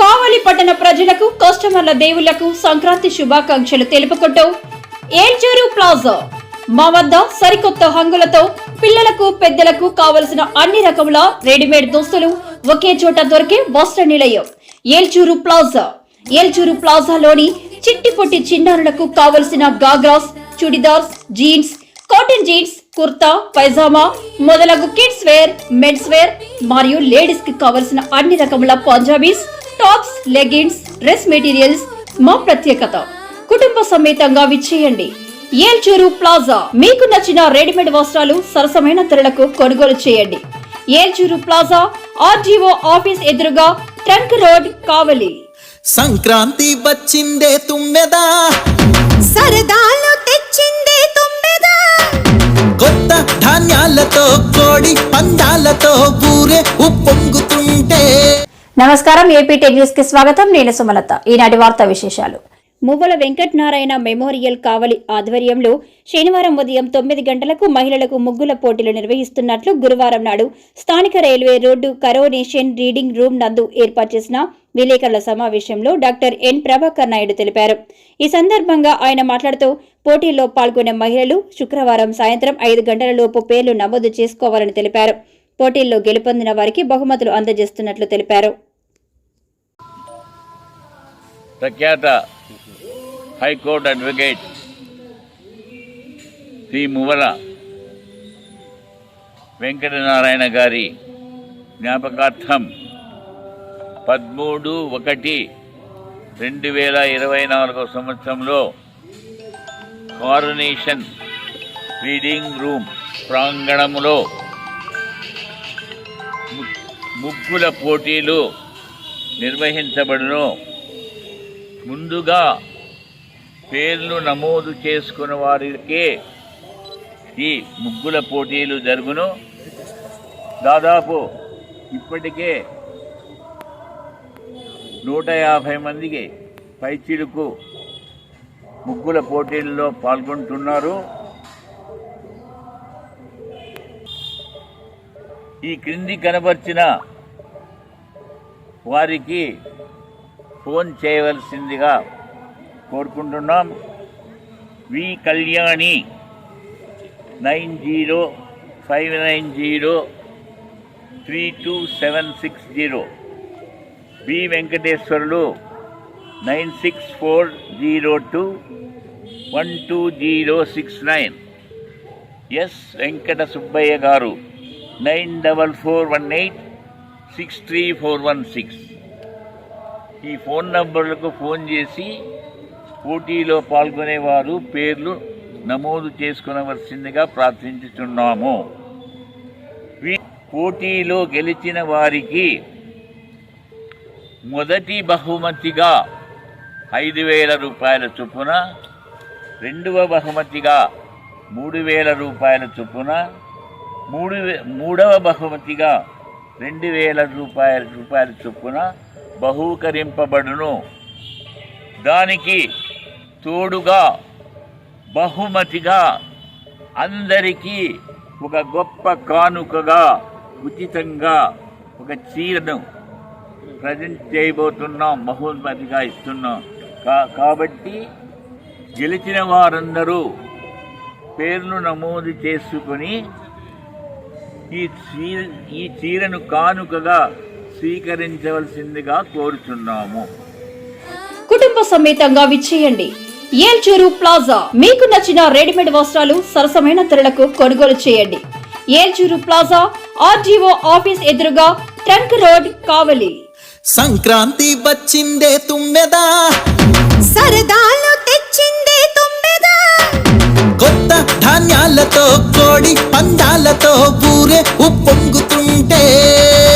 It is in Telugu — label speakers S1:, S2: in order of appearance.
S1: కావలి పట్టణ ప్రజలకు కస్టమర్ల దేవుళ్ళకు సంక్రాంతి శుభాకాంక్షలు తెలుపుకుంటూ ఏల్చూరు ప్లాజా. మా వద్ద సరికొత్త హంగులతో పిల్లలకు పెద్దలకు కావలసిన అన్ని రకముల రెడీమేడ్ దుస్తులు ఒకే చోట దొరికే వస్త్ర నిలయం. ఏల్చూరు ప్లాజా. ఏల్చూరు ప్లాజాలోని చిట్టి పొట్టి చిన్నారులకు కావలసిన ghagras chudidars jeans cotton jeans kurta pyjama మొదలగు కిడ్స్ వేర్ మెన్స్ వేర్ మరియు లేడీస్కి కావలసిన అన్ని రకముల Punjabis tops leggings dress materials మా ప్రత్యేకత. కుటుంబ సమేతంగా విచ్చేయండి. ఏల్చూరు ప్లాజా. మీకు నచ్చిన రెడీమేడ్ వస్త్రాలు సరసమైన ధరలకు కొనుగోలు చేయండి. ఏల్చూరు ప్లాజా ఆర్జీఓ ఆఫీస్ ఎదురుగా ట్రంక్ రోడ్ కావలి.
S2: సంక్రాంతి వచ్చిందే తుమ్మెదా?
S3: సరదాలు
S2: కొత్త ధాన్యాలతో కోడి పందాలతో ఊరే ఉప్పొంగుతుంటే.
S1: నమస్కారం ఏపీ టెన్ న్యూస్కి స్వాగతం. నేను సుమలత. ఈనాటి వార్తా విశేషాలు. మువ్వల వెంకటనారాయణ మెమోరియల్ కావలి ఆధ్వర్యంలో శనివారం ఉదయం తొమ్మిది గంటలకు మహిళలకు ముగ్గుల పోటీలు నిర్వహిస్తున్నట్లు గురువారం నాడు స్థానిక railway road coronation reading room నందు ఏర్పాటు చేసిన విలేకరుల సమావేశంలో డాక్టర్ ఎన్ ప్రభాకర్ నాయుడు తెలిపారు. ఈ సందర్భంగా ఆయన మాట్లాడుతూ పోటీల్లో పాల్గొనే మహిళలు శుక్రవారం సాయంత్రం ఐదు గంటల లోపు పేర్లు నమోదు చేసుకోవాలని తెలిపారు. పోటీల్లో గెలుపొందిన వారికి బహుమతులు అందజేస్తున్నట్లు తెలిపారు.
S4: ప్రఖ్యాత high court advocate Shri Muvala Venkatanarayana గారి జ్ఞాపకార్థం పదమూడు ఒకటి రెండు వేల ఇరవై నాలుగో సంవత్సరంలో కారునేషన్ రీడింగ్ రూమ్ ప్రాంగణంలో ముగ్గుల పోటీలు నిర్వహించబడును ముందుగా పేర్లు నమోదు చేసుకున్న వారికే ఈ ముగ్గుల పోటీలు జరుగును. దాదాపు ఇప్పటికే నూట యాభై మందికి పైచిలుకు ముగ్గుల పోటీల్లో పాల్గొంటున్నారు. ఈ క్రింది కనబర్చిన వారికి ఫోన్ చేయవలసిందిగా కోరుకుంటున్నాం. V Kalyani nine zero five nine zero three two seven six zero. B Venkateswarlu nine six four zero two one two zero six nine. S Venkata Subbaiah గారు nine double four one eight six three four one six. ఈ ఫోన్ నంబర్లకు ఫోన్ చేసి పోటీలో పాల్గొనేవారు పేర్లు నమోదు చేసుకునవలసిందిగా ప్రార్థించుతున్నాము పోటీలో గెలిచిన వారికి మొదటి బహుమతిగా ఐదు వేల రూపాయల చొప్పున రెండవ బహుమతిగా మూడు వేల రూపాయల చొప్పున మూడు వే- మూడవ బహుమతిగా రెండు వేల రూపాయల రూపాయల చొప్పున బహూకరింపబడును. దానికి తోడుగా బహుమతిగా అందరికీ ఒక గొప్ప కానుకగా ఉచితంగా ఒక చీరను ప్రజెంట్ చేయబోతున్నాం బహుమతిగా ఇస్తున్నాం. కా కాబట్టి గెలిచిన వారందరూ పేర్లు నమోదు చేసుకొని ఈ చీర ఈ చీరను కానుకగా స్వీకరించవలసిందిగా కోరుచున్నాము.
S1: కుటుంబ సమేతంగా విచ్చేయండి. ఏల్చూరు ప్లాజా. మీకు నచ్చిన రెడీమేడ్ వస్త్రాలు సరసమైన ధరలకు కొనుగోలు చేయండి. ఏల్చూరు ప్లాజా ఆర్జీఓ ఆఫీస్ ఎదురుగా ట్రంక్ రోడ్ కావలి.
S2: సంక్రాంతి వచ్చిందే తుమ్మెదా?
S3: సరదాలు తెచ్చిందే తుమ్మెదా?
S2: కొత్త ధాన్యాలతో కోడి పందాలతో